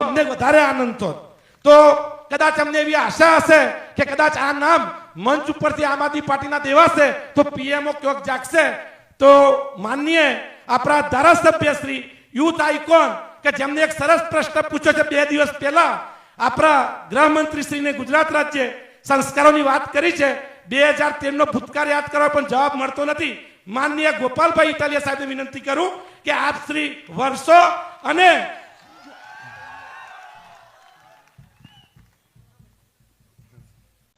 અમને વધારે આનંદ થોત તો કદાચ અમને એવી આશા હશે કે કદાચ આ નામ મંચ ઉપરથી આમ આદમી પાર્ટીના દેવાશે તો પીએમઓ ક્યોક જાગશે. તો માનનીય આપણા ધારાસભ્ય શ્રી યુથ આઇકોન, કે જેમને એક સરસ પ્રશ્ન પૂછ્યો છે બે દિવસ પહેલા, આપણા ગૃહમંત્રી શ્રીને ગુજરાત રાજ્ય સંસ્કારોની વાત કરી છે. બે હજાર તેરનો ભૂતકાળ યાદ કરવા પણ જવાબ મળતો નથી. માનનીય ગોપાલભાઈ ઇટાલિયા સાહેબને વિનંતી કરું કે આપ શ્રી વર્ષો અને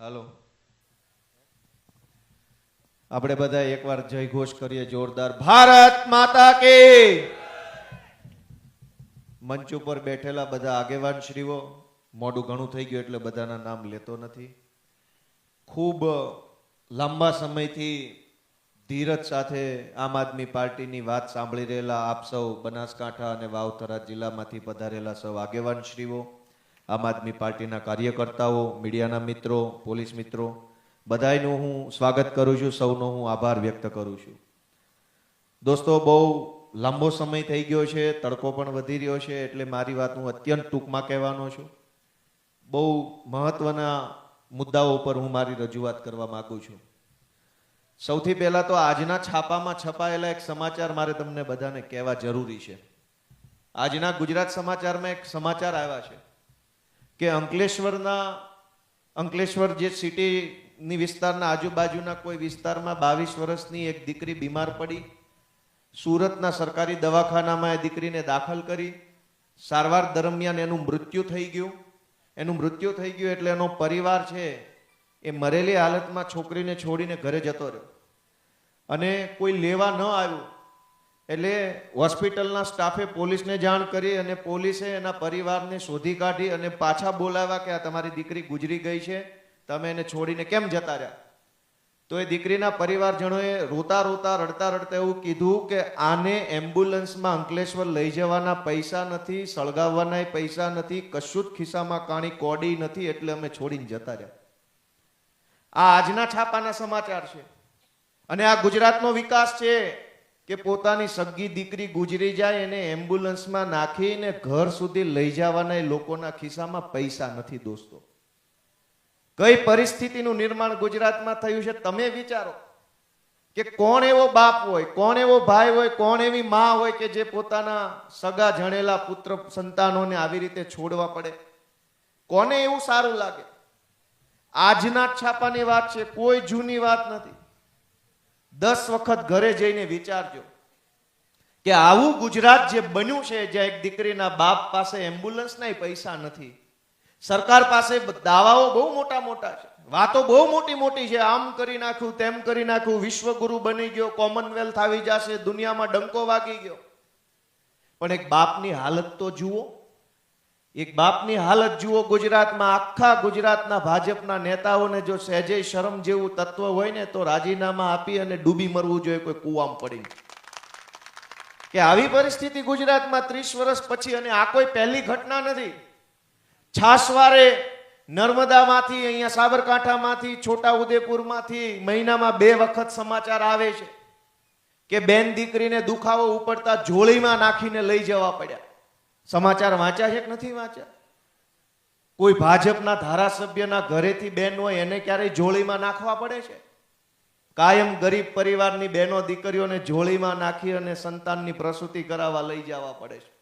હાલો. આપણે બધા એકવાર જય ઘોષ કરીએ જોરદાર. ભારત માતા કે! મંચ ઉપર બેઠેલા બધા આગેવાન શ્રીઓ, મોડું ઘણું થઈ ગયું એટલે બધાના નામ લેતો નથી. ખૂબ લાંબા સમયથી ધીરજ સાથે આમ આદમી પાર્ટીની વાત સાંભળી રહેલા આપ સૌ બનાસકાંઠા અને વાવથરા જિલ્લામાંથી પધારેલા સૌ આગેવાન શ્રીઓ આમ આદમી પાર્ટીના કાર્યકર્તાઓ, મીડિયાના મિત્રો, પોલીસ મિત્રો, બધાયનું હું સ્વાગત કરું છું, સૌનો હું આભાર વ્યક્ત કરું છું. દોસ્તો, બહુ લાંબો સમય થઈ ગયો છે, તડકો પણ વધી રહ્યો છે, એટલે મારી વાત હું અત્યંત ટૂંકમાં કહેવાનો છું. બહુ મહત્વના મુદ્દાઓ ઉપર હું મારી રજૂઆત કરવા માગું છું. સૌથી પહેલા તો આજના છાપામાં છપાયેલા એક સમાચાર મારે તમને બધાને કહેવા જરૂરી છે. આજના ગુજરાત સમાચારમાં એક સમાચાર આવ્યા છે. કે અંકલેશ્વરના, અંકલેશ્વર જે સિટીની વિસ્તારના આજુબાજુના કોઈ વિસ્તારમાં બાવીસ વર્ષની એક દીકરી બીમાર પડી, સુરતના સરકારી દવાખાનામાં એ દીકરીને દાખલ કરી, સારવાર દરમિયાન એનું મૃત્યુ થઈ ગયું. એનું મૃત્યુ થઈ ગયું એટલે એનો પરિવાર છે એ મરેલી હાલતમાં છોકરીને છોડીને ઘરે જતો રહ્યો. અને કોઈ લેવા ન આવ્યું એટલે હોસ્પિટલના સ્ટાફે પોલીસને જાણ કરી અને પોલીસે એના પરિવારને શોધી કાઢી અને પાછા બોલાવ્યા કે આ તમારી દીકરી ગુજરી ગઈ છે, તમે એને છોડીને કેમ જતા રહ્યા? તો એ દીકરીના પરિવારજનોએ રોતા રોતા, રડતા રડતા એવું કીધું કે આને એમ્બ્યુલન્સમાં અંકલેશ્વર લઈ જવાના પૈસા નથી, સળગાવવાના પૈસા નથી કશું જ ખિસ્સામાં કાણી કોડી નથી, એટલે અમે છોડીને જતા રહ્યા. આ આજના છાપાના સમાચાર છે. અને આ ગુજરાતનો વિકાસ છે. કે પોતાની સગી દીકરી ગુજરી જાય એને એમ્બ્યુલન્સમાં નાખીને ઘર સુધી લઈ જવાના એ લોકોના ખિસ્સામાં પૈસા નથી દોસ્તો. કઈ પરિસ્થિતિનું નિર્માણ ગુજરાતમાં થયું છે તમે વિચારો કે કોણ એવો બાપ હોય, કોણ એવો ભાઈ હોય, કોણ એવી માં હોય કે જે પોતાના સગા જણેલા પુત્ર સંતાનોને આવી રીતે છોડવા પડે? કોને એવું સારું લાગે? આજના છાપાની વાત છે, કોઈ જૂની વાત નથી. દસ વખત ઘરે જઈને વિચારજો કે આવું ગુજરાત જે બન્યું છે, જ્યાં એક દીકરીના બાપ પાસે એમ્બ્યુલન્સના પૈસા નથી. સરકાર પાસે દાવાઓ બહુ મોટા મોટા છે. વાતો બહુ મોટી મોટી છે. આમ કરી નાખ્યું, તેમ કરી નાખ્યું, વિશ્વગુરુ બની ગયો કોમનવેલ્થ આવી જશે, દુનિયામાં ડંકો વાગી ગયો. પણ એક બાપની હાલત તો જુઓ. એક બાપની હાલત જુઓ ગુજરાતમાં, આખા ગુજરાતના ભાજપના નેતાઓને જો સહેજે શરમ જેવું તત્વ હોય ને, તો રાજીનામા આપી અને ડૂબી મરવું જોઈએ, કોઈ કુવામાં પડી કે આવી પરિસ્થિતિ ગુજરાતમાં ત્રીસ વર્ષ પછી અને આ કોઈ પહેલી ઘટના નથી. છાસવારે નર્મદામાંથી, અહીંયા સાબરકાંઠામાંથી છોટા ઉદેપુરમાંથી મહિનામાં બે વખત સમાચાર આવે છે કે બેન દીકરીને દુખાવો ઉપડતા જોળીમાં નાખીને લઈ જવા પડ્યા. સમાચાર વાંચ્યા છે કે નથી વાંચ્યા? કોઈ ભાજપના ધારાસભ્યના ઘરેથી બેન હોય એને ક્યારેય જોળીમાં નાખવા પડે છે? કાયમ ગરીબ પરિવારની બહેનો દીકરીઓને જોળીમાં નાખી અને સંતાનની પ્રસૂતિ કરાવવા લઈ જવા પડે છે.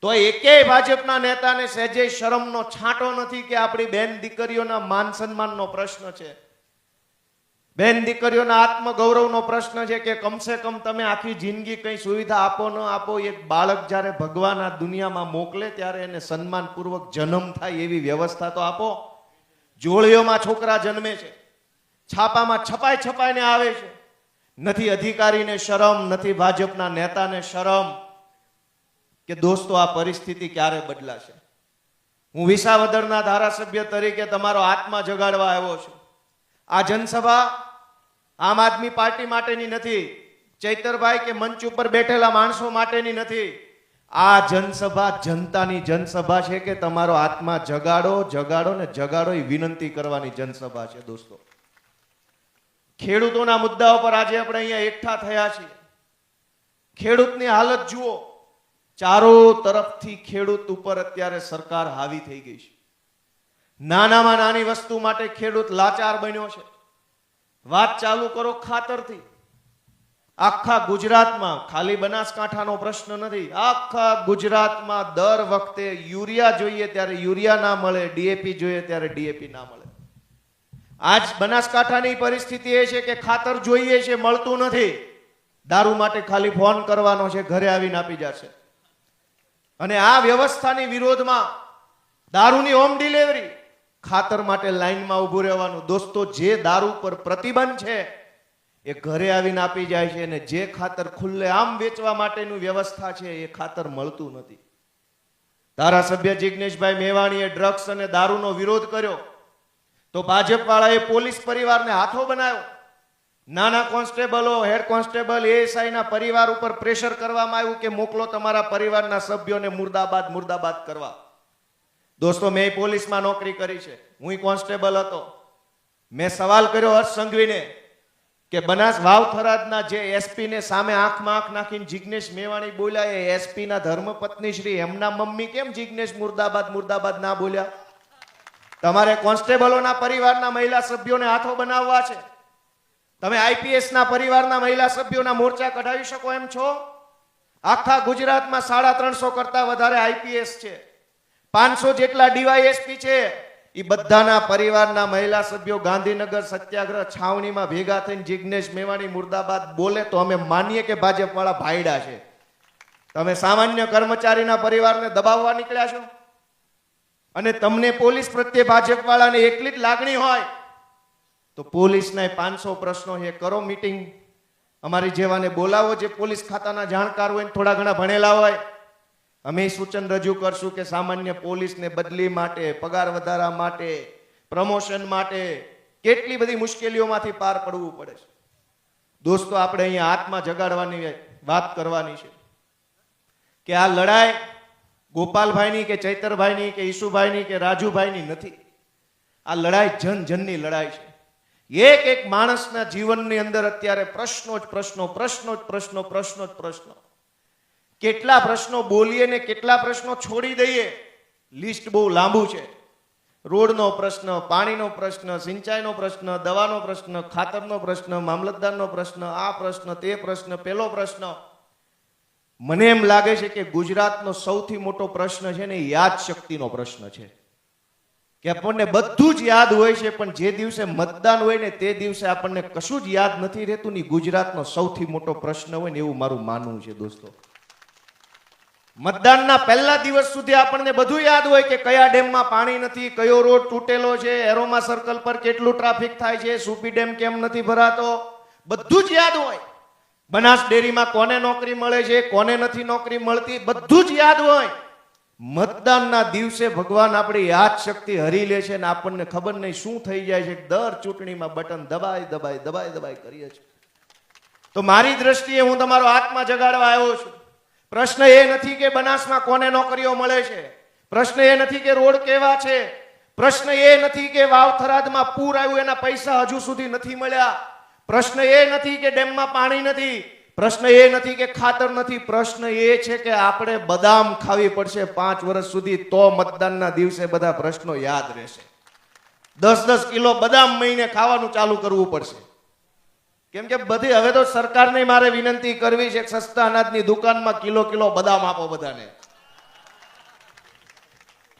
તો એકેય ભાજપના નેતાને સહેજે શરમનો છાંટો નથી કે આપણી બેન દીકરીઓના માન સન્માનનો પ્રશ્ન છે. બેન દીકરીઓના આત્મગૌરવનો પ્રશ્ન છે કે કમસે કમ તમે આખી જિંદગી કઈ સુવિધા આપો, ન આપો, એક બાળક જ્યારે ભગવાન આ દુનિયામાં મોકલે ત્યારે એને સન્માનપૂર્વક જન્મ થાય એવી વ્યવસ્થા તો આપો. જોળીઓમાં છોકરા જન્મે છે, છાપામાં છપાઈ છપાઈને આવે છે. નથી અધિકારીને શરમ, નથી ભાજપના નેતાને શરમ કે દોસ્તો આ પરિસ્થિતિ ક્યારે બદલાશે. હું વિસાવદરના ધારાસભ્ય તરીકે તમારો આત્મા જગાડવા આવ્યો છું. આ જનસભા આમ આદમી પાર્ટી માટેની નથી, ચૈતરભાઈ કે મંચ ઉપર બેઠેલા માણસો માટેની નથી. આ જનસભા જનતાની જનસભા છે કે તમારો આત્મા જગાડો જગાડો ને જગાડો એ વિનંતી કરવાની જનસભા છે દોસ્તો. ખેડૂતોના મુદ્દાઓ પર આજે આપણે અહીંયા એકઠા થયા છીએ. ખેડૂતની હાલત જુઓ. ચારો તરફથી ખેડૂત ઉપર અત્યારે સરકાર હાવી થઈ ગઈ છે. નાનામાં નાની વસ્તુ માટે ખેડૂત લાચાર બન્યો છે. વાત ચાલુ કરો ખાતરથી. આખા ગુજરાતમાં ખાલી બનાસકાંઠાનો પ્રશ્ન નથી. આખા ગુજરાતમાં દર વખતે યુરિયા જોઈએ ત્યારે યુરિયા ના મળે, ડીએપી જોઈએ ત્યારે ડીએપી ના મળે. આજ બનાસકાંઠાની પરિસ્થિતિ એ છે કે ખાતર જોઈએ છે, મળતું નથી. દારૂ માટે ખાલી ફોન કરવાનો છે, ઘરે આવીને આપી જશે. અને આ વ્યવસ્થાની વિરોધમાં દારૂની હોમ ડિલિવરી ખાતર માટે લાઈનમાં ઊભું રહેવાનું. દોસ્તો, જે દારૂ પર પ્રતિબંધ છે, એ ઘરે આવીને આપી જાય છે અને જે ખાતર ખુલ્લે આમ વેચવા માટેનું વ્યવસ્થા છે, એ ખાતર મળતું નથી. ધારાસભ્ય જિગ્નેશભાઈ મેવાણીએ ડ્રગ્સ અને દારૂનો વિરોધ કર્યો. તો ભાજપ વાળાએ પોલીસ પરિવારને હાથો બનાવ્યો. નાના કોન્સ્ટેબલો, હેડ કોન્સ્ટેબલ એએસઆઈ ના પરિવાર ઉપર પ્રેશર કરવામાં આવ્યું કે મોકલો તમારા પરિવારના સભ્યોને મુર્દાબાદ મુર્દાબાદ કરવા. દોસ્તો, મેં પોલીસમાં નોકરી કરી છે. હું કોન્સ્ટેબલ હતો. મેં સવાલ કર્યો હર્ષ સંઘવીને કે બનાસ વાવ થરાદના જે એસપી ને સામે આંખમાં આંખ નાખીને જિગ્નેશ મેવાણી બોલ્યા, એ એસપી ના ધર્મપત્ની શ્રી, એમના મમ્મી કેમ જિગ્નેશ મુર્દાબાદ મુર્દાબાદ ના બોલ્યા? તમારે કોન્સ્ટેબલોના પરિવારના મહિલા સભ્યોને હાથો બનાવવા છે. તમે આઈપીએસ ના પરિવારના મહિલા સભ્યોના મોરચા કઢાવી શકો એમ છો? આખા ગુજરાતમાં સાડા ત્રણસો કરતા વધારે આઈપીએસ છે. પાંચસો જેટલા ડીવાયએસપી છે એ બધાના પરિવારના મહિલા સભ્યો ગાંધીનગર સત્યાગ્રહ છાવણીમાં ભેગા થઈને જિગ્નેશ મેવાણી મુર્દાબાદ બોલે તો અમે માનીએ કે ભાજપ વાળા ભાઈડા છે. તમે સામાન્ય કર્મચારીના પરિવારને દબાવવા નીકળ્યા છો? અને તમને પોલીસ પ્રત્યે ભાજપ વાળાને એટલી જ લાગણી હોય? તો પોલીસના પાંચસો પ્રશ્નો એ કરો મીટિંગ. અમારી જેવાને બોલાવો, જે પોલીસ ખાતાના જાણકાર હોય થોડા ઘણા ભણેલા હોય. અમે સૂચન રજૂ કરશું કે સામાન્ય પોલીસને બદલી માટે, પગાર વધારા માટે, પ્રમોશન માટે કેટલી બધી મુશ્કેલીઓમાંથી પાર પડવું પડે છે. દોસ્તો, આપણે અહીંયા આત્મા જગાડવાની વાત કરવાની છે કે આ લડાઈ ગોપાલભાઈની કે ચૈતરભાઈની કે ઈશુભાઈની કે રાજુભાઈની નથી. આ લડાઈ જન જનની લડાઈ છે. એક એક માણસના જીવનની અંદર અત્યારે પ્રશ્નો જ પ્રશ્નો પ્રશ્નો જ પ્રશ્નો પ્રશ્નો જ પ્રશ્નો. કેટલા પ્રશ્નો બોલીએ ને કેટલા પ્રશ્નો છોડી દઈએ, લિસ્ટ બહુ લાંબુ છે. રોડનો પ્રશ્ન, પાણીનો પ્રશ્ન, સિંચાઈનો પ્રશ્ન, દવાનો પ્રશ્ન, ખાતરનો પ્રશ્ન, મામલતદારનો પ્રશ્ન, આ પ્રશ્ન, તે પ્રશ્ન, પેલો પ્રશ્ન. મને એમ લાગે છે કે ગુજરાતનો સૌથી મોટો પ્રશ્ન છે ને યાદ શક્તિનો પ્રશ્ન છે. કે આપણને બધું જ યાદ હોય છે, પણ જે દિવસે મતદાન હોય ને તે દિવસે આપણને કશું જ યાદ નથી રહેતું ને ગુજરાતનો સૌથી મોટો પ્રશ્ન હોય ને એવું મારું માનવું છે દોસ્તો. મતદાનના પહેલા દિવસ સુધી આપણને બધું યાદ હોય કે કયા ડેમમાં પાણી નથી, કયો રોડ તૂટેલો છે, એરોમા સર્કલ પર કેટલું ટ્રાફિક થાય છે, સુપી ડેમ કેમ નથી ભરાતો, બધું જ યાદ હોય. બનાસ ડેરીમાં કોને નોકરી મળે છે, કોને નથી નોકરી મળતી, બધું જ યાદ હોય. મતદાનના દિવસે ભગવાન આપણી યાદ શક્તિ હરી લે છે અને આપણને ખબર નહીં શું થઈ જાય છે, દર ચૂંટણીમાં બટન દબાઈ દબાઈ દબાઈ દબાઈ કરીએ છીએ. તો મારી દ્રષ્ટિએ હું તમારો આત્મા જગાડવા આવ્યો છું. પ્રશ્ન એ નથી કે બનાસમાં કોને નોકરીઓ મળે છે. પ્રશ્ન એ નથી કે રોડ કેવા છે. પ્રશ્ન એ નથી કે વાવ થરાદમાં પૂર આવ્યું, એના પૈસા હજુ સુધી નથી મળ્યા. પ્રશ્ન એ નથી કે ડેમમાં પાણી નથી. પ્રશ્ન એ નથી કે ખાતર નથી. પ્રશ્ન એ છે કે આપણે બદામ ખાવી પડશે પાંચ વર્ષ સુધી, તો મતદાનના દિવસે બધા પ્રશ્નો યાદ રહેશે. દસ દસ કિલો બદામ મહિને ખાવાનું ચાલુ કરવું પડશે. કેમ કે બધી હવે તો સરકારને મારે વિનંતી કરવી છે સસ્તા અનાજની દુકાનમાં કિલો કિલો બદામ આપો બધાને.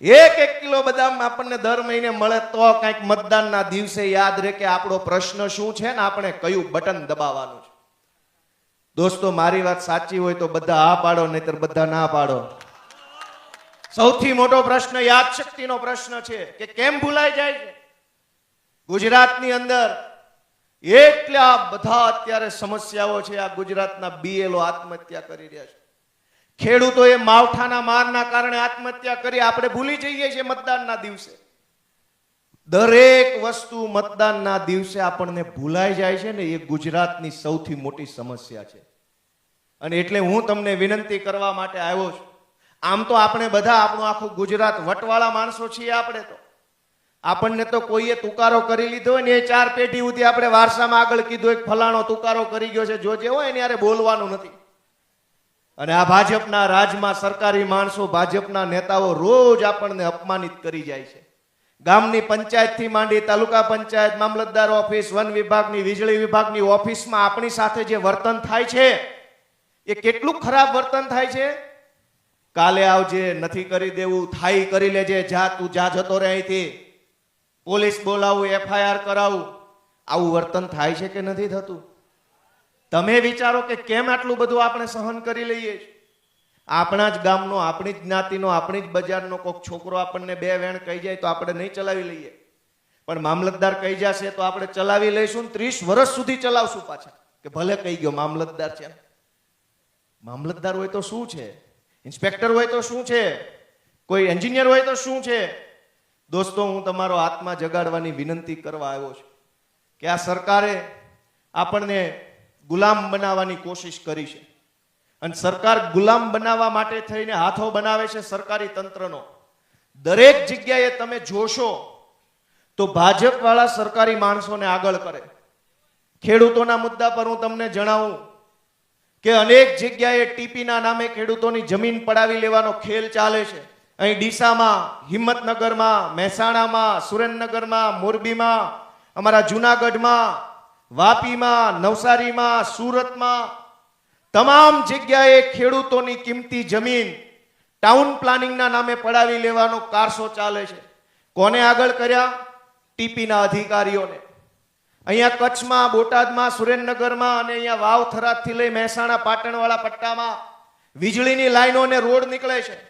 એક એક કિલો બદામ આપણને દર મહિને મળે તો કંઈક મતદાનના દિવસે યાદ રહે કે આપણો પ્રશ્ન શું છે ને આપણે કયું બટન દબાવવાનું છે. દોસ્તો, મારી વાત સાચી હોય તો બધા આ પાડો, નહીતર બધા ના પાડો. સૌથી મોટો પ્રશ્ન યાદ શક્તિનો પ્રશ્ન છે કે કેમ ભૂલાઈ જાય છે? ગુજરાતની અંદર એટલા બધા અત્યારે સમસ્યાઓ છે, આ ગુજરાતના બીએલઓ આત્મહત્યા કરી રહ્યા છે. ખેડૂતોએ માવઠાના મારના કારણે આત્મહત્યા કરી, આપણે ભૂલી જઈએ છીએ મતદાનના દિવસે. દરેક વસ્તુ મતદાનના દિવસે આપણને ભૂલાઈ જાય છે ને, એ ગુજરાતની સૌથી મોટી સમસ્યા છે. અને એટલે હું તમને વિનંતી કરવા માટે આવ્યો છું. આમ તો આપણે બધા આપણું આખું ગુજરાત વટવાળા માણસો છીએ આપણે તો. આપણને તો કોઈએ તુકારો કરી લીધો હોય ને એ ચાર પેઢી સુધી આપણે વારસામાં આગળ કીધું, એક ફલાણો તુકારો કરી ગયો છે, જો જે હોય એને યારે બોલવાનું નથી. અને આ ભાજપના રાજમાં સરકારી માણસો, ભાજપના નેતાઓ રોજ આપણને અપમાનિત કરી જાય છે. ગામની પંચાયતથી માંડી તાલુકા પંચાયત, મામલતદાર ઓફિસ, વન વિભાગની, વીજળી વિભાગની ઓફિસમાં આપણી સાથે જે વર્તન થાય છે, એ કેટલું ખરાબ વર્તન થાય છે? કાલે આવજે, નથી કરી દેવું, થાય કરી લેજે, જા તું, જા જતો રહે અહીંથી. પોલીસ બોલાવું, એફઆઈઆર કરાવું, આવું વર્તન થાય છે કે નથી થતું? તમે વિચારો કે કેમ આટલું બધું આપણે સહન કરી લઈએ આપણા જ ગામનો, આપણી જ જ્ઞાતિનો, આપણી જ બજારનો કોઈક છોકરો આપણને બે વેણ કહી જાય તો આપણે નહીં ચલાવી લઈએ. પણ મામલતદાર કહી જશે તો આપણે ચલાવી લઈશું ત્રીસ વર્ષ સુધી ચલાવશું પાછા. કે ભલે કહી ગયો, મામલતદાર છે મામલતદાર હોય તો શું છે? ઇન્સ્પેક્ટર હોય તો શું છે? કોઈ એન્જિનિયર હોય તો શું છે? દોસ્તો, હું તમારો આત્મા જગાડવાની વિનંતી કરવા આવ્યો છું કે આ સરકારે આપણને ગુલામ બનાવવાની કોશિશ કરી છે. અને સરકાર ગુલામ બનાવવા માટે થઈને હાથો બનાવે છે સરકારી તંત્રનો. દરેક જગ્યાએ તમે જોશો તો ભાજપવાળા સરકારી માણસોને આગળ કરે. ખેડૂતોના મુદ્દા પર હું તમને જણાવું કે અનેક જગ્યાએ ટીપીના નામે ખેડૂતોની જમીન પડાવી લેવાનો ખેલ ચાલે છે. અહીં ડીસામાં, હિંમતનગરમાં, મહેસાણામાં, સુરેન્દ્રનગરમાં, મોરબીમાં, અમારા જુનાગઢમાં, વાપીમાં, નવસારીમાં, સુરતમાં તમામ જગ્યાએ ખેડૂતોની કિંમતી જમીન ટાઉન પ્લાનિંગના નામે પડાવી લેવાનો કારસો ચાલે છે. કોને આગળ કર્યા? ટીપીના અધિકારીઓને. અહીંયા કચ્છમાં, બોટાદમાં, સુરેન્દ્રનગરમાં અને અહીંયા વાવ થરાદથી લઈ મહેસાણા, પાટણવાળા પટ્ટામાં વીજળીની લાઈનો અને રોડ નીકળે છે.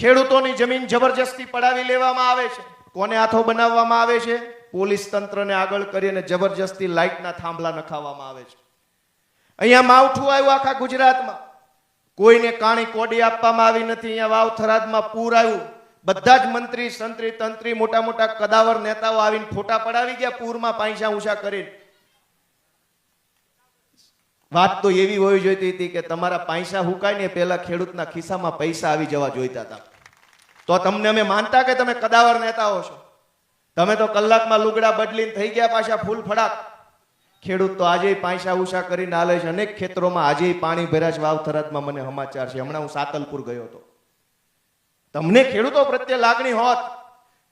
ખેડૂતોની જમીન જબરજસ્તી પડાવી લેવામાં આવે છે. કોને હાથો બનાવવામાં આવે છે? પોલીસ તંત્રને આગળ કરીને જબરજસ્તી લાઇટના થાંભલા નખાવવામાં આવે છે. અહીંયા માવઠું આવ્યું આખા ગુજરાતમાં. કોઈને કાણી કોડી આપવામાં આવી નથી. અહીંયા વાવ થરાદમાં પૂર આવ્યું. બધા જ મંત્રી, સંત્રી, તંત્રી, મોટા મોટા કદાવર નેતાઓ આવીને ફોટા પડાવી ગયા પૂરમાં પાંચા ઊંચા કરીને. વાત તો એવી હોવી જોઈતી હતી કે તમારા પૈસા હુકાય ને પહેલા ખેડૂતના ખિસ્સામાં પૈસા આવી જવા જોઈતા હતા. તો તમને અમે માનતા કે તમે કદાવર નેતાઓ છો? તમે તો કલાકમાં લુગડા બદલીને થઈ ગયા પાછા ફૂલ ફડાક. ખેડૂત તો આજે પાંચા ઉષા કરીને હાલે છે. અનેક ખેતરોમાં આજે પાણી ભર્યા છે. વાવ થરાદમાં મને સમાચાર છે. હમણાં હું સાતલપુર ગયો હતો. તમને ખેડૂતો પ્રત્યે લાગણી હોત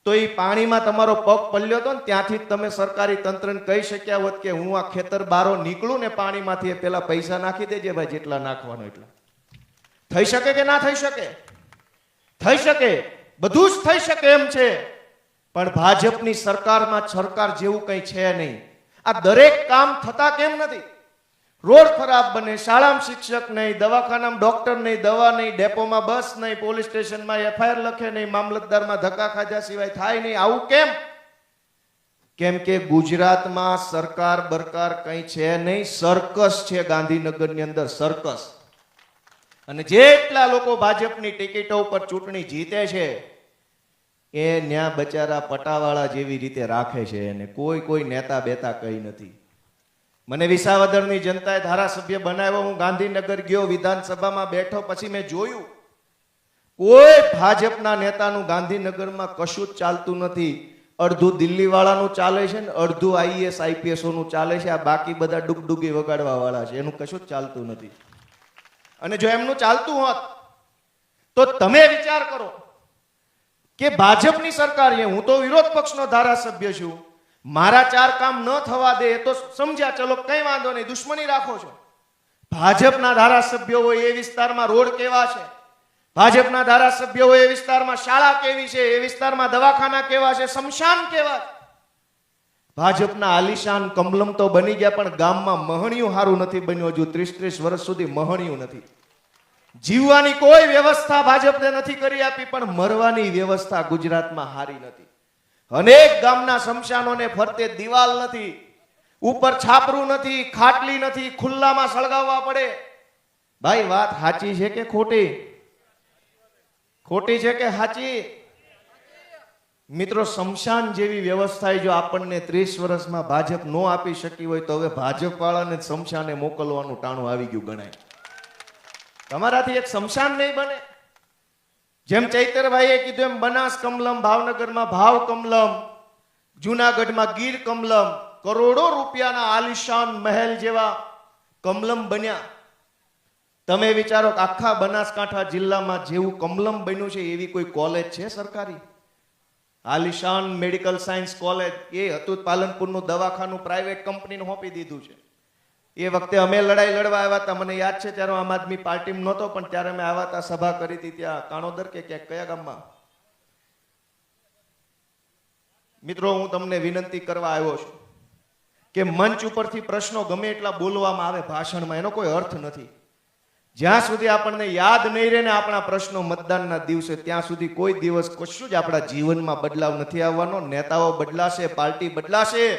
તો એ પાણીમાં તમારો પગ પલ્યો હતો ને ત્યાંથી તમે સરકારી તંત્રને કહી શક્યા હોત કે હું આ ખેતર બારો નીકળું ને પાણીમાંથી પેલા પૈસા નાખી દેજે ભાઈ, જેટલા નાખવાનો એટલા. થઈ શકે કે ના થઈ શકે? થઈ શકે, બધું જ થઈ શકે એમ છે. પણ ભાજપની સરકારમાં સરકાર જેવું કંઈ છે નહીં. આ દરેક કામ થતા કેમ નથી? રોડ ખરાબ બને, શાળામાં શિક્ષક નહીં, દવાખાનામાં ડોક્ટર નહીં, દવા નહીં, ડેપોમાં બસ નહીં, પોલીસ સ્ટેશનમાં એફઆઈઆર લખે નહીં, મામલતદારમાં ધક્કા ખાધા સિવાય થાય નહીં. આવું કેમ? કેમ કે ગુજરાતમાં સરકાર બરકાર કંઈ છે નહીં? સર્કસ છે ગાંધીનગરની અંદર, સર્કસ. અને જેટલા લોકો ભાજપની ટિકિટો ઉપર ચૂંટણી જીતે છે, એ ન્યા બચારા પટાવાળા જેવી રીતે રાખે છે અને કોઈ કોઈ નેતા બેતા કઈ નથી. મને વિસાવદરની જનતાએ ધારાસભ્ય બનાવ્યો, હું ગાંધીનગર ગયો, વિધાનસભામાં બેઠો, પછી મેં જોયું, કોઈ ભાજપના નેતાનું ગાંધીનગરમાં કશું જ ચાલતું નથી. અડધું દિલ્હી વાળાનું ચાલે છે ને અડધું આઈએસ આઈપીએસનું ચાલે છે, આ બાકી બધા ડુગડુગી વગાડવા વાળા છે, એનું કશું જ ચાલતું નથી. અને જો એમનું ચાલતું હોત, તો તમે વિચાર કરો કે ભાજપની સરકાર, હું તો વિરોધ પક્ષનો ધારાસભ્ય છું, મારા ચાર કામ ન થવા દે તો સમજ્યા, ચલો કઈ વાંધો નહીં, દુશ્મની રાખો છો. ભાજપના ધારાસભ્યો હોય એ વિસ્તારમાં રોડ કેવા છે? ભાજપના ધારાસભ્યો હોય એ વિસ્તારમાં શાળા કેવી છે? એ વિસ્તારમાં દવાખાના કેવા છે? શમશાન કેવા છે? ભાજપના આલિશાન કમલમ તો બની ગયા, પણ ગામમાં મહણિયું સારું નથી બન્યું. હજુ ત્રીસ ત્રીસ વર્ષ સુધી મહણિયું નથી. જીવવાની કોઈ વ્યવસ્થા ભાજપને નથી કરી આપી, પણ મરવાની વ્યવસ્થા ગુજરાતમાં હારી નથી. અનેક ગામના શમશાનોને ફરતે દિવાલ નથી, ઉપર છાપરું નથી, ખાટલી નથી, ખુલ્લામાં સળગાવવા પડે. ભાઈ, વાત સાચી છે કે ખોટી? ખોટી છે કે સાચી? મિત્રો, શમશાન જેવી વ્યવસ્થા જો આપણને ત્રીસ વર્ષમાં ભાજપ નો આપી શકી હોય તો હવે ભાજપ વાળાને શમશાને મોકલવાનું ટાણું આવી ગયું ગણાય. તમારાથી એક શમશાન નહીં બને. જેમ ચૈતરભાઈએ કીધું એમ, બનાસ કમલમ, ભાવનગરમાં ભાવ કમલમ, જુનાગઢમાં ગીર કમલમ, કરોડો રૂપિયાના આલિશાન મહેલ જેવા કમલમ બન્યા. તમે વિચારો આખા બનાસકાંઠા જિલ્લામાં જેવું કમલમ બન્યું છે, એવી કોઈ કોલેજ છે સરકારી? આલિશાન મેડિકલ સાયન્સ કોલેજ એ હતું પાલનપુરનું દવાખાનું પ્રાઇવેટ કંપનીને સોંપી દીધું છે. એ વખતે અમે લડાઈ લડવા આવ્યા હતા. મને યાદ છે ત્યારે આમ આદમી પાર્ટીમાં નહોતો, પણ ત્યારે અમે આવ્યા હતા, સભા કરી હતી ત્યાં કાણોદર કે ક્યાંક કયા ગામમાં. મિત્રો, હું તમને વિનંતી કરવા આવ્યો છું કે મંચ ઉપરથી પ્રશ્નો ગમે એટલા બોલવામાં આવે, ભાષણમાં એનો કોઈ અર્થ નથી. જ્યાં સુધી આપણને યાદ નહીં રહે ને આપણા પ્રશ્નો મતદાનના દિવસે, ત્યાં સુધી કોઈ દિવસ કશું જ આપણા જીવનમાં બદલાવ નથી આવવાનો. નેતાઓ બદલાશે, પાર્ટી બદલાશે,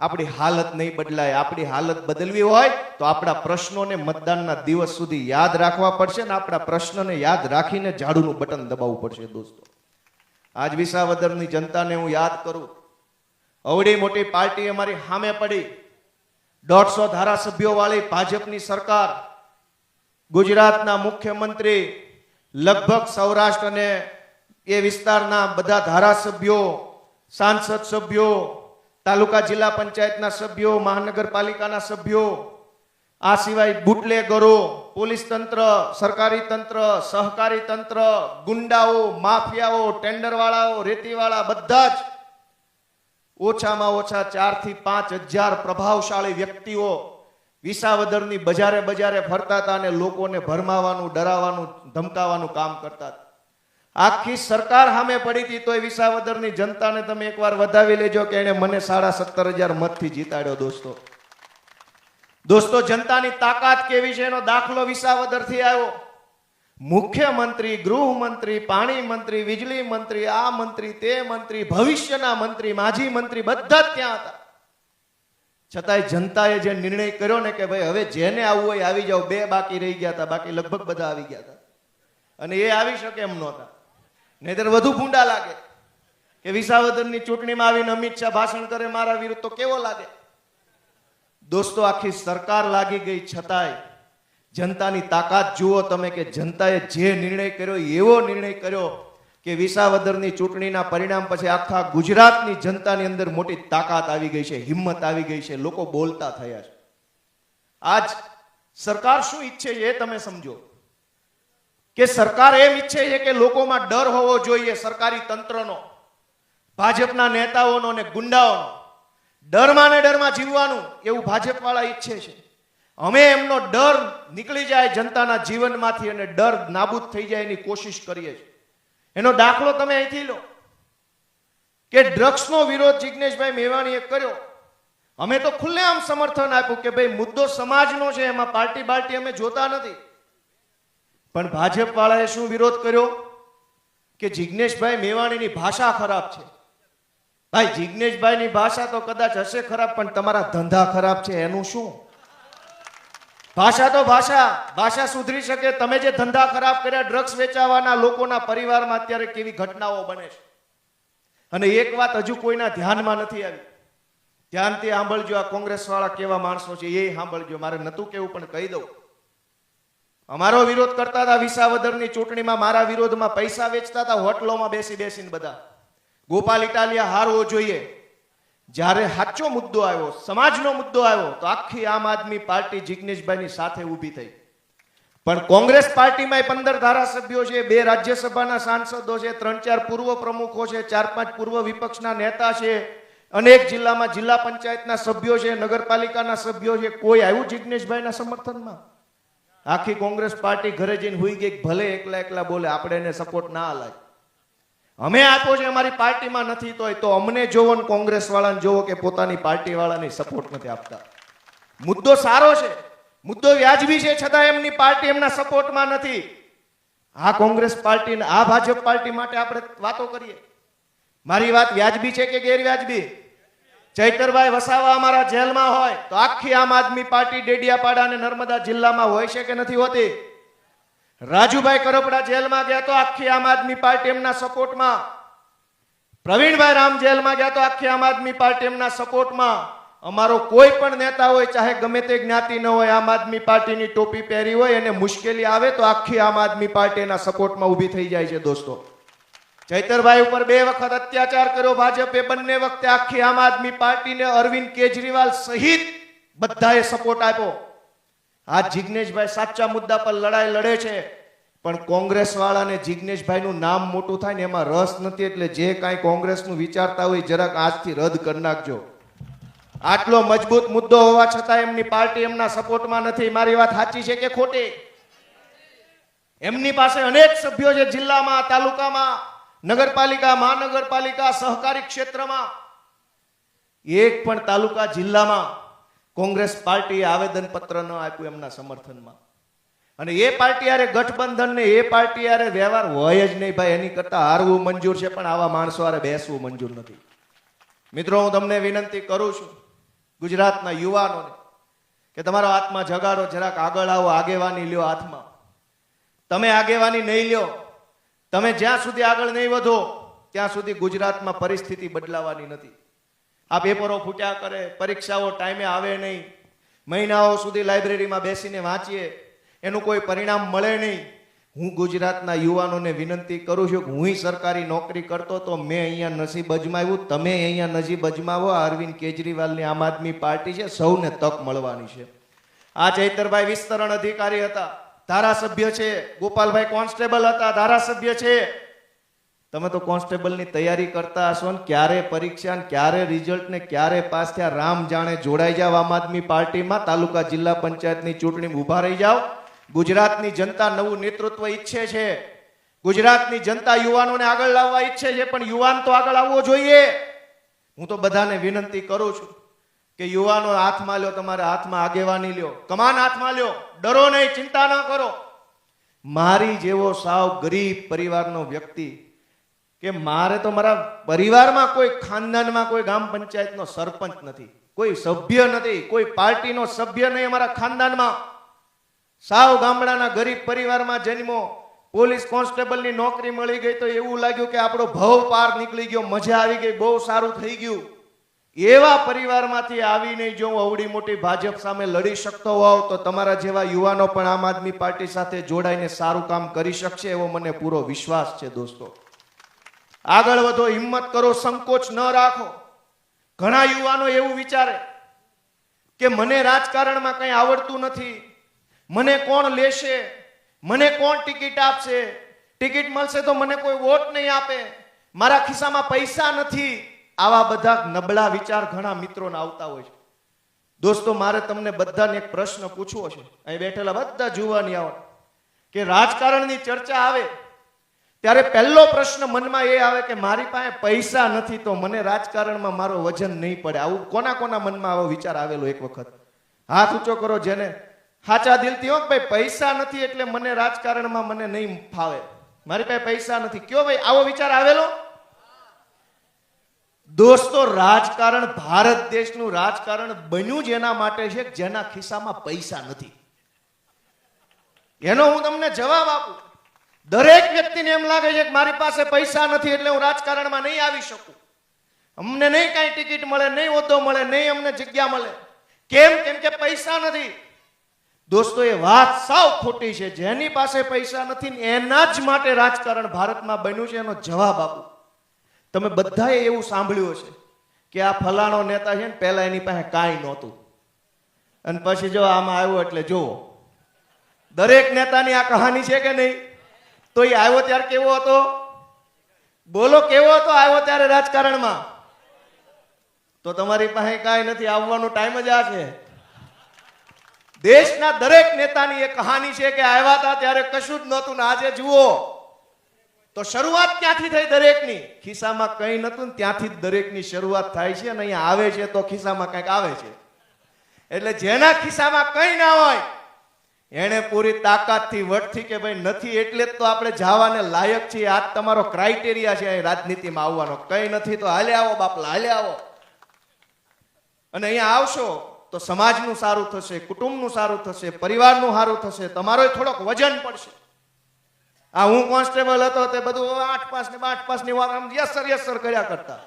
આપણી હાલત નહીં બદલાય. આપણી હાલત બદલવી હોય તો આપણા પ્રશ્નોને મતદાનના દિવસ સુધી યાદ રાખવા પડશે ને આપણા પ્રશ્નને યાદ રાખીને ઝાડુનું બટન દબાવવું પડશે દોસ્તો. આજ વિસાવદરની જનતાને હું યાદ કરું. અવડી મોટી પાર્ટી અમારી સામે પડી. દોઢસો ધારાસભ્યો વાળી ભાજપની સરકાર ગુજરાતના મુખ્યમંત્રી લગભગ સૌરાષ્ટ્ર અને એ વિસ્તારના બધા ધારાસભ્યો, સાંસદ સભ્યો, તાલુકા જિલ્લા પંચાયતના સભ્યો, મહાનગરપાલિકાના સભ્યો, આ સિવાય બુટલેગરો, પોલીસ તંત્ર, સરકારી તંત્ર, સહકારી તંત્ર, ગુંડાઓ, માફિયાઓ, ટેન્ડરવાળાઓ, રેતીવાળા બધા જ ઓછામાં ઓછા ચારથી પાંચ હજાર પ્રભાવશાળી વ્યક્તિઓ વિસાવદરની બજારે બજારે ફરતા હતા અને લોકોને ભરમાવાનું ડરાવવાનું ધમકાવાનું કામ કરતા હતા. આખી સરકાર સામે પડી હતી તો એ વિસાવદરની જનતાને તમે એકવાર વધાવી લેજો કે એને મને સાડા સત્તર હજાર મતથી જીતાડ્યો, દોસ્તો. દોસ્તો, જનતાની તાકાત કેવી છે? એનો દાખલો વિસાવદરથી આવ્યો. મુખ્યમંત્રી, ગૃહમંત્રી, પાણી મંત્રી, વીજળી મંત્રી, આ મંત્રી, તે મંત્રી, ભવિષ્યના મંત્રી, માજી મંત્રી બધા જ ત્યાં હતા. છતાંય જનતાએ જે નિર્ણય કર્યો ને કે ભાઈ હવે જેને આવવું હોય આવી જાઓ, બે બાકી રહી ગયા હતા બાકી લગભગ બધા આવી ગયા હતા અને એ આવી શકે એમ નહોતા. નહીતર વધુ ભૂંડા લાગે. કે વિસાવદરની ચૂંટણીમાં આવીને અમિત શાહ ભાષણ કરે, મારા વિરુદ્ધ તો કેવો લાગે? દોસ્તો, આખી સરકાર લાગી ગઈ છતાંય જનતાની તાકાત જુઓ તમે કે જનતાએ જે નિર્ણય કર્યો, એવો નિર્ણય કર્યો કે વિસાવદરની ચૂંટણીના પરિણામ પછી આખા ગુજરાતની જનતાની અંદર મોટી તાકાત આવી ગઈ છે, હિંમત આવી ગઈ છે, લોકો બોલતા થયા છે. આજ સરકાર શું ઈચ્છે છે એ તમે સમજો. કે સરકાર એમ ઈચ્છે છે કે લોકોમાં ડર હોવો જોઈએ સરકારી તંત્રનો, ભાજપના નેતાઓનો અને ગુંડાઓનો. ડરમાં ને ડરમાં જીવવાનું એવું ભાજપ વાળા ઈચ્છે છે. અમે એમનો ડર નીકળી જાય જનતાના જીવનમાંથી અને ડર નાબૂદ થઈ જાય એની કોશિશ કરીએ છીએ. એનો દાખલો તમે અહીંથી લો. કે ડ્રગ્સનો વિરોધ જિજ્ઞેશભાઈ મેવાણીએ કર્યો. અમે તો ખુલ્લેઆમ સમર્થન આપ્યું કે ભાઈ મુદ્દો સમાજનો છે, એમાં પાર્ટી બાર્ટી અમે જોતા નથી. પણ ભાજપ વાળાએ શું વિરોધ કર્યો? કે જિજ્ઞેશભાઈ મેવાણીની ભાષા ખરાબ છે. ભાઈ જિજ્ઞેશભાઈની ભાષા તો કદાચ હશે ખરાબ, પણ તમારા ધંધા ખરાબ છે, એનું શું? ભાષા તો ભાષા ભાષા સુધરી શકે. તમે જે ધંધા ખરાબ કર્યા ડ્રગ્સ વેચાવાના લોકોના પરિવારમાં અત્યારે કેવી ઘટનાઓ બને છે. અને એક વાત હજુ કોઈના ધ્યાનમાં નથી આવી. ધ્યાનથી સાંભળજો, આ કોંગ્રેસ વાળા કેવા માણસો છે, એ સાંભળજો. મારે નતું કેવું, પણ કહી દઉં. અમારો વિરોધ કરતા હતા વિસાવદરની ચૂંટણીમાં, મારા વિરોધમાં પૈસા વેચતા હતા, હોટલોમાં બેસી બેસીને બધા. ગોપાલ ઇટાલિયા હારવો જોઈએ. જ્યારે સાચો મુદ્દો આવ્યો, સમાજનો મુદ્દો આવ્યો, તો આખી આમ આદમી પાર્ટી જિગ્નેશભાઈની સાથે ઊભી થઈ. પણ કોંગ્રેસ પાર્ટીમાં પંદર ધારાસભ્યો છે, બે રાજ્યસભાના સાંસદો છે, ત્રણ ચાર પૂર્વ પ્રમુખો છે, ચાર પાંચ પૂર્વ વિપક્ષના નેતા છે, અનેક જિલ્લામાં જિલ્લા પંચાયતના સભ્યો છે, નગરપાલિકાના સભ્યો છે, કોઈ આવ્યું જિગ્નેશભાઈના સમર્થનમાં? આખી કોંગ્રેસ પાર્ટી ઘરે જઈને હુઈ ગઈ, ભલે એકલા એકલા બોલે, આપણે એને સપોર્ટ ના અલાય. અમે આપો છે અમારી પાર્ટીમાં નથી, તોય તો અમને જોવો ને કોંગ્રેસ વાળાને જોવો કે પોતાની પાર્ટી વાળાને સપોર્ટ નથી આપતા. મુદ્દો સારો છે, મુદ્દો વ્યાજબી છે, છતાં એમની પાર્ટી એમના સપોર્ટમાં નથી. આ કોંગ્રેસ પાર્ટી આ ભાજપ પાર્ટી માટે આપણે વાતો કરીએ. મારી વાત વ્યાજબી છે કે ગેરવ્યાજબી? ચૈતરભાઈ વસાવા અમારા જેલમાં હોય, તો આખી આમ આદમી પાર્ટી ડેડિયાપાડા અને નર્મદા જિલ્લામાં હોય છે કે નથી હોતી? રાજુભાઈ કરપડા જેલમાં ગયા તો આખી આમ આદમી પાર્ટી એમના સપોર્ટમાં. પ્રવીણભાઈ રામ જેલમાં ગયા તો આખી આમ આદમી પાર્ટી એમના સપોર્ટમાં. અમારો કોઈ પણ નેતા હોય, ચાહે ગમે તે જ્ઞાતિ ન હોય, આમ આદમી પાર્ટીની ટોપી પહેરી હોય, એને મુશ્કેલી આવે તો આખી આમ આદમી પાર્ટી એના સપોર્ટમાં ઊભી થઈ જાય છે, દોસ્તો. ચૈતરભાઈ ઉપર બે વખત અત્યાચાર કર્યો, ભાજપે બંને વખતે આખી આમ આદમી પાર્ટીને અરવિંદ કેજરીવાલ સહિત બધાએ સપોર્ટ આપ્યો. આ જિગ્નેશભાઈ સાચા મુદ્દા પર લડાઈ લડે છે. પણ કોંગ્રેસ વાળાને જિગ્નેશભાઈનું નામ મોટું થાય ને એમાં રસ નથી એટલે જે કાંઈ કોંગ્રેસનું વિચારતા હોય જરાક આજથી રદ કરી નાખજો. આટલો મજબૂત મુદ્દો હોવા છતાં એમની પાર્ટી એમના સપોર્ટમાં નથી. મારી વાત સાચી છે કે ખોટી? એમની પાસે અનેક સભ્યો છે જિલ્લામાં, તાલુકામાં, નગરપાલિકા, મહાનગરપાલિકા, સહકારી ક્ષેત્રમાં. એક પણ તાલુકા જિલ્લામાં કોંગ્રેસ પાર્ટીએ આવેદન પત્ર ન આપ્યું એમના સમર્થનમાં. અને એ પાર્ટી યારે ગઠબંધન ને એ પાર્ટી યારે વ્યવહાર હોય જ નહીં ભાઈ, એની કરતા હારવું મંજૂર છે, પણ આવા માણસો આરે બેસવું મંજૂર નથી. મિત્રો, હું તમને વિનંતી કરું છું ગુજરાતના યુવાનોને કે તમારો હાથમાં જગાડો, જરાક આગળ આવો, આગેવાની લ્યો હાથમાં. તમે આગેવાની નહીં લ્યો. તમે જ્યાં સુધી આગળ નહીં વધો, ત્યાં સુધી ગુજરાતમાં પરિસ્થિતિ બદલાવાની નથી. આ પેપરો ફૂટ્યા કરે, પરીક્ષાઓ ટાઈમે આવે નહીં. મહિનાઓ સુધી લાઇબ્રેરીમાં બેસીને વાંચીએ. એનું કોઈ પરિણામ મળે નહીં. હું ગુજરાતના યુવાનોને વિનંતી કરું છું કે હું સરકારી નોકરી કરતો તો મેં અહીંયા નસીબ અજમાવ્યું, તમે અહીંયા નસીબ અજમાવો. અરવિંદ કેજરીવાલની આમ આદમી પાર્ટી છે, સૌને તક મળવાની છે. આ ચૈતરભાઈ વિસ્તરણ અધિકારી હતા, ધારાસભ્ય છે. ગોપાલભાઈ કોન્સ્ટેબલ હતા, ધારાસભ્ય છે. તમે તો કોન્સ્ટેબલની તૈયારી કરતા હશો ને ક્યારે પરીક્ષા ને ક્યારે રિઝલ્ટ ને ક્યારે પાસ થયા, રામ જાણે જોડાઈ જાવ આમ આદમી પાર્ટીમાં, તાલુકા જિલ્લા પંચાયતની ચૂંટણી ઊભા રહી જાઓ. ગુજરાતની જનતા નવું નેતૃત્વ ઈચ્છે છે. ગુજરાતની જનતા યુવાનોને આગળ લાવવા ઈચ્છે છે, પણ યુવાન તો આગળ આવવો જોઈએ. હું તો બધાને વિનંતી કરું છું કે યુવાનો હાથમાં લ્યો, તમારે હાથમાં આગેવાની લ્યો. કમાન હાથમાં લ્યો. ડરો નહીં, ચિંતા ન કરો. મારી જેવો સાવ ગરીબ પરિવારનો વ્યક્તિ કે મારે તો મારા પરિવારમાં કોઈ ખાનદાનમાં કોઈ ગામ પંચાયતનો સરપંચ નથી, કોઈ સભ્ય નથી, કોઈ પાર્ટીનો સભ્ય નહીં અમારા ખાનદાનમાં. સાવ ગામડાના ગરીબ પરિવારમાં જન્મો, પોલીસ કોન્સ્ટેબલની નોકરી મળી ગઈ તો એવું લાગ્યું કે આપણો ભવ પાર નીકળી ગયો, મજા આવી ગઈ, બહુ સારું થઈ ગયું. એવા પરિવારમાંથી આવીને જો હું અવડી મોટી ભાજપ સામે લડી શકતો હોઉં તો તમારા જેવા યુવાનો પણ આમ આદમી પાર્ટી સાથે જોડાઈને સારું કામ કરી શકશે એવો મને પૂરો વિશ્વાસ છે દોસ્તો. આગળ વધો, હિંમત કરો, સંકોચ ન રાખો. ઘણા યુવાનો એવું વિચારે કે મને રાજકારણમાં કંઈ આવડતું નથી. મને કોણ લેશે? મને કોણ ટિકિટ આપશે? ટિકિટ મળશે તો મને કોઈ વોટ નહીં આપે. મારા ખિસ્સામાં પૈસા નથી. આવા બધા નબળા વિચાર ઘણા મિત્રોને આવતા હોય છે. દોસ્તો, મારે તમને બધાને એક પ્રશ્ન પૂછવો છે. અહીં બેઠેલા બધા જુવાની આવો કે રાજકારણની ચર્ચા આવે ત્યારે પહેલો પ્રશ્ન મનમાં એ આવે કે મારી પાસે પૈસા નથી તો મને રાજકારણમાં મારો વજન નહીં પડે. આવું કોના કોના મનમાં આવો વિચાર આવેલો એક વખત? હાથ ઊંચો કરો જેને સાચા દિલથી હો ભાઈ, પૈસા નથી એટલે મને રાજકારણમાં મને નહીં ફાવે. મારી પાસે પૈસા નથી. કયો ભાઈ, આવો વિચાર આવેલો? દોસ્તો, રાજકારણ ભારત દેશનું રાજકારણ બન્યું જેના માટે છે જેના ખિસ્સામાં પૈસા નથી. એનો હું તમને જવાબ આપું. દરેક વ્યક્તિને એમ લાગે છે કે મારી પાસે પૈસા નથી એટલે હું રાજકારણમાં નહીં આવી શકું. અમને નહીં કાંઈ ટિકિટ મળે, નહીં હોદ્દો મળે, નહીં અમને જગ્યા મળે. કેમ? કેમ કે પૈસા નથી. દોસ્તો, એ વાત સાવ ખોટી છે. જેની પાસે પૈસા નથી એના જ માટે રાજકારણ ભારતમાં બન્યું છે એનો જવાબ આપો. તમે બધાએ એવું સાંભળ્યું હશે કે આ ફલાણો નેતા છે ને પહેલા એની પાસે કાંઈ નહોતું. અને પછી જો આમાં આવ્યું એટલે જુઓ. દરેક નેતાની આ કહાની છે કે નહીં? તો એ આવ્યો ત્યારે કેવો હતો? બોલો, કેવો હતો આવ્યો ત્યારે રાજકારણમાં? તો તમારી પાસે કાંઈ નથી, આવવાનો ટાઈમ જ આ છે. દેશના દરેક નેતાની એ કહાની છે કે આવ્યા હતા ત્યારે કશું જ નહોતું ને આજે જુઓ. તો શરૂઆત ક્યાંથી થઈ દરેકની? ખિસ્સામાં કંઈ નતું ને ત્યાંથી જ દરેકની શરૂઆત થાય છે અને અહીંયા આવે છે તો ખિસ્સામાં કંઈક આવે છે. એટલે જેના ખિસ્સામાં કંઈ ના હોય એણે પૂરી તાકાતથી વટથી કે ભાઈ નથી એટલે જ તો આપણે જવાને લાયક છીએ. આ તમારો ક્રાઇટેરિયા છે અહીં રાજનીતિમાં આવવાનો. કંઈ નથી તો હાલે આવો બાપલા, હાલે આવો. અને અહીંયા આવશો તો સમાજનું સારું થશે, કુટુંબનું સારું થશે, પરિવારનું સારું થશે. તમારો થોડોક વજન પડશે. આ હું કોન્સ્ટેબલ હતો તે બધું આઠ પાસ ને આઠ પાસની વાત આમ યસર યસર કર્યા કરતા.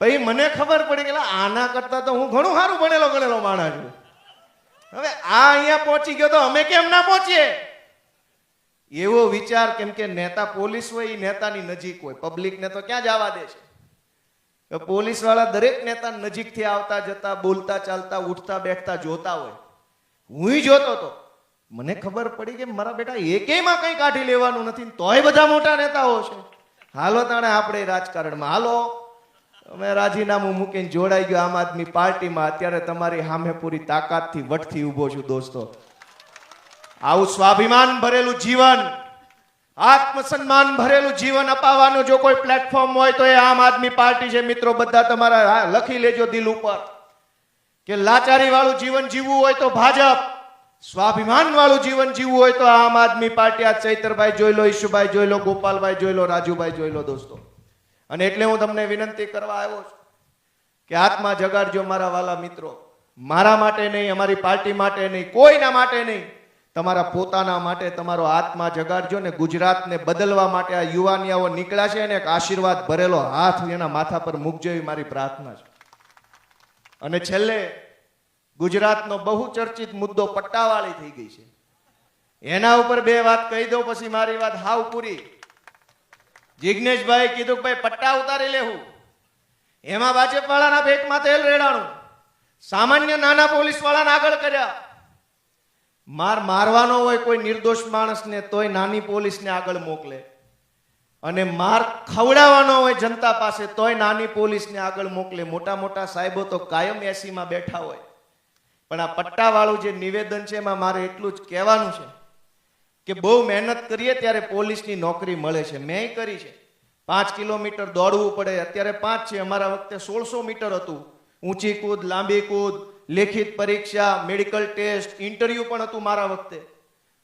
પછી મને ખબર પડી કે આના કરતા તો હું ઘણું સારું ભણેલો ગણેલો માણસ છું. હવે આ અહીંયા પહોંચી ગયો તો અમે કેમ ના પહોંચીએ? એવો વિચાર કેમ કે નેતા પોલીસ હોય, એ નેતાની નજીક હોય. પબ્લિક ને તો ક્યાં જવા દે છે? પોલીસવાળા દરેક નેતા નજીકથી આવતા જતા, બોલતા, ચાલતા, ઉઠતા, બેઠતા, જોતા હોય. હું જોતો હતો મને ખબર પડી કે મારા બેટા એકેયમાં કંઈ કાઢી લેવાનું નથી તોય બધા મોટા નેતાઓ છે. હાલો તાણે આપણે રાજકારણમાં. હાલો. અમે રાજીનામું મૂકીને જોડાઈ ગયો આમ આદમી પાર્ટીમાં. અત્યારે તમારી સામે પૂરી તાકાતથી વટથી ઊભો છું દોસ્તો. આવું સ્વાભિમાન ભરેલું જીવન, આત્મસન્માન ભરેલું જીવન અપાવવાનું જો કોઈ પ્લેટફોર્મ હોય તો એ આમ આદમી પાર્ટી છે. મિત્રો, બધા તમારા લખી લેજો દિલ ઉપર કે લાચારી વાળું જીવન જીવવું હોય તો ભાજપ સ્વાભિમાન વાળું જીવન જીવવું હોય તો આમ આદમી પાર્ટી. આ ચૈતરભાઈ જોઈ લો, ઈશુભાઈ જોઈ લો, ગોપાલભાઈ જોઈ લો, રાજુભાઈ જોઈ લો દોસ્તો. અને એટલે હું તમને વિનંતી કરવા આવ્યો છું કે આત્મા જગાડજો મારા વાલા મિત્રો. મારા માટે નહીં, અમારી પાર્ટી માટે નહીં, કોઈના માટે નહીં. તમારા પોતાના માટે તમારો આત્મા જગાડજો ને ગુજરાતને બદલવા માટે આ યુવાનિયાઓ નીકળ્યા છે અને એક આશીર્વાદ ભરેલો હાથ એના માથા પર મૂકજો એવી મારી પ્રાર્થના છે. અને છેલ્લે, ગુજરાતનો બહુ ચર્ચિત મુદ્દો પટ્ટાવાળી થઈ ગઈ છે. એના ઉપર બે વાત કહી દો પછી મારી વાત હાવ પૂરી. જિજ્ઞેશભાઈ કીધું કે ભાઈ પટ્ટા ઉતારી લેવું એમાં ભાજપ વાળાના ભેટમાં તેલ રેડાણું. સામાન્ય નાના પોલીસ વાળાને આગળ કર્યા. માર મારવાનો હોય કોઈ નિર્દોષ માણસને તોય નાની પોલીસને આગળ મોકલે. અને માર ખવડાવવાનો હોય જનતા પાસે તોય નાની પોલીસને આગળ મોકલે. મોટા મોટા સાહેબો તો કાયમ એસીમાં બેઠા હોય. પણ આ પટ્ટાવાળું જે નિવેદન છે એમાં મારે એટલું જ કહેવાનું છે. કે બહુ મહેનત કરીએ ત્યારે પોલીસની નોકરી મળે છે. મેં કરી છે. પાંચ કિલોમીટર દોડવું પડે. અત્યારે પાંચ છે. અમારા વખતે સોળસો મીટર હતું. ઊંચી કૂદ, લાંબી કૂદ, લેખિત પરીક્ષા, મેડિકલ ટેસ્ટ, ઇન્ટરવ્યુ પણ હતું મારા વખતે.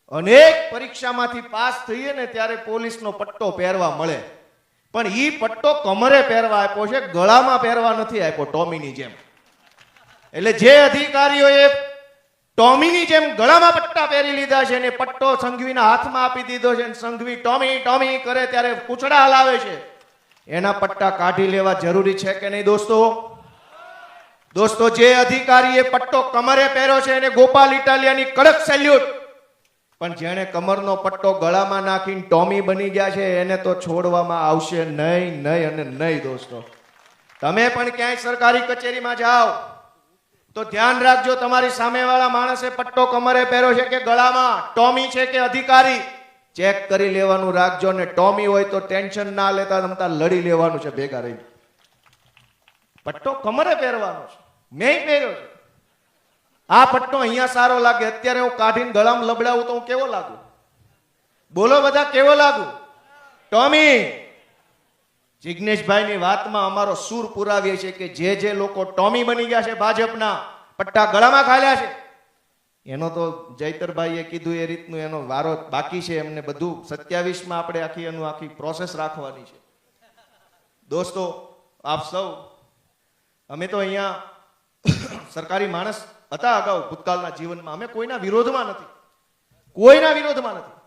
અનેક પરીક્ષામાંથી પાસ થઈએ ને ત્યારે પોલીસનો પટ્ટો પહેરવા મળે. પણ એ પટ્ટો કમરે પહેરવા આપ્યો છે. ગળામાં પહેરવા નથી આપ્યો ટોમીની જેમ. એટલે જે અધિકારીઓએ ટોમીની જેમ ગળામાં પટ્ટા પહેરી લીધા છે ને પટ્ટો સંઘવીના હાથમાં આપી દીધો છે ને સંઘવી ટોમી ટોમી કરે ત્યારે કૂચડા હલાવે છે. એના પટ્ટા કાઢી લેવા જરૂરી છે કે નહીં દોસ્તો? દોસ્તો, જે અધિકારીએ પટ્ટો કમરે પહેર્યો છે એને ગોપાલ ઇટાલિયાની કડક સેલ્યુટ. પણ જેણે કમરનો પટ્ટો ગળામાં નાખીને ટોમી બની ગયા છે, એને તો છોડવામાં આવશે નહીં નહીં અને નહીં દોસ્તો. તમે પણ ક્યાંય સરકારી કચેરીમાં જાઓ. તો ધ્યાન રાખજો, તમારી સામેવાળા માણસે પટ્ટો કમરે પહેર્યો છે કે ગળામાં? ટોમી છે કે અધિકારી? ચેક કરી લેવાનું રાખજો ને ટોમી હોય તો ટેન્શન ના લેતા તમતા લડી લેવાનું છે ભેગા રહી પટ્ટો કમરે પહેરવાનો છે, મેં પહેર્યો છે. આ પટ્ટો અહીંયા સારો લાગે, અત્યારે હું કાઢીને ગળામાં લબડાવું તો હું કેવો લાગુ? બોલો બધા, કેવો લાગુ? ટોમી જિજ્ઞેશભાઈની વાતમાં અમારો સૂર પુરાવીએ છે કે જે જે લોકો ટોમી બની ગયા છે ભાજપના, પટ્ટા ગળામાં ખાલ્યા છે. એનો તો જયતરભાઈએ કીધું એ રીતનું, એનો વારો બાકી છે એમને બધું. સત્યાવીસમાં આપણે આખી એનું આખી પ્રોસેસ રાખવાની છે. દોસ્તો, આપ સૌ, અમે તો અહીંયા સરકારી માણસ હતા અગાઉ ભૂતકાળના જીવનમાં. અમે કોઈના વિરોધમાં નથી. કોઈના વિરોધમાં નથી.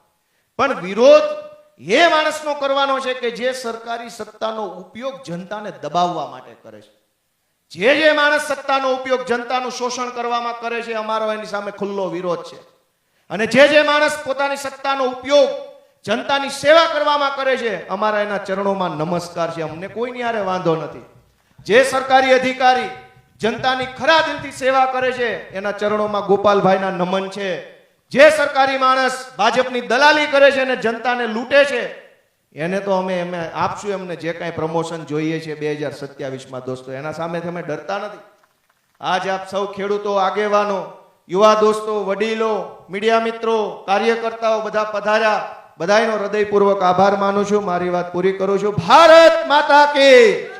પણ વિરોધ એ માણસનો કરવાનો છે કે જે સરકારી સત્તાનો ઉપયોગ જનતાને દબાવવા માટે કરે છે. જે જે માણસ સત્તાનો ઉપયોગ જનતાનું શોષણ કરવામાં કરે છે, અમારો એની સામે ખુલ્લો વિરોધ છે. અને જે જે માણસ પોતાની સત્તાનો ઉપયોગ જનતાની સેવા કરવામાં કરે છે, અમારા એના ચરણોમાં નમસ્કાર છે. અમને કોઈની હારે વાંધો નથી. જે સરકારી અધિકારી જનતાની ખરા દિલથી સેવા કરે છે, એના ચરણોમાં ગોપાલભાઈના નમન છે. જે સરકારી માણસ ભાજપની દલાલી કરે છે અને જનતાને લૂંટે છે, એને તો અમે એમ આપશું એમને જે કાંઈ પ્રમોશન જોઈએ છે બે હજાર સત્યાવીસમાં, દોસ્તો. એના સામે અમે ડરતા નથી. આજ આપ સૌ ખેડૂતો, આગેવાનો, યુવા દોસ્તો, વડીલો, મીડિયા મિત્રો, કાર્યકર્તાઓ બધા પધાર્યા. બધાનો હૃદયપૂર્વક આભાર માનું છું. મારી વાત પૂરી કરું છું. ભારત માતા કી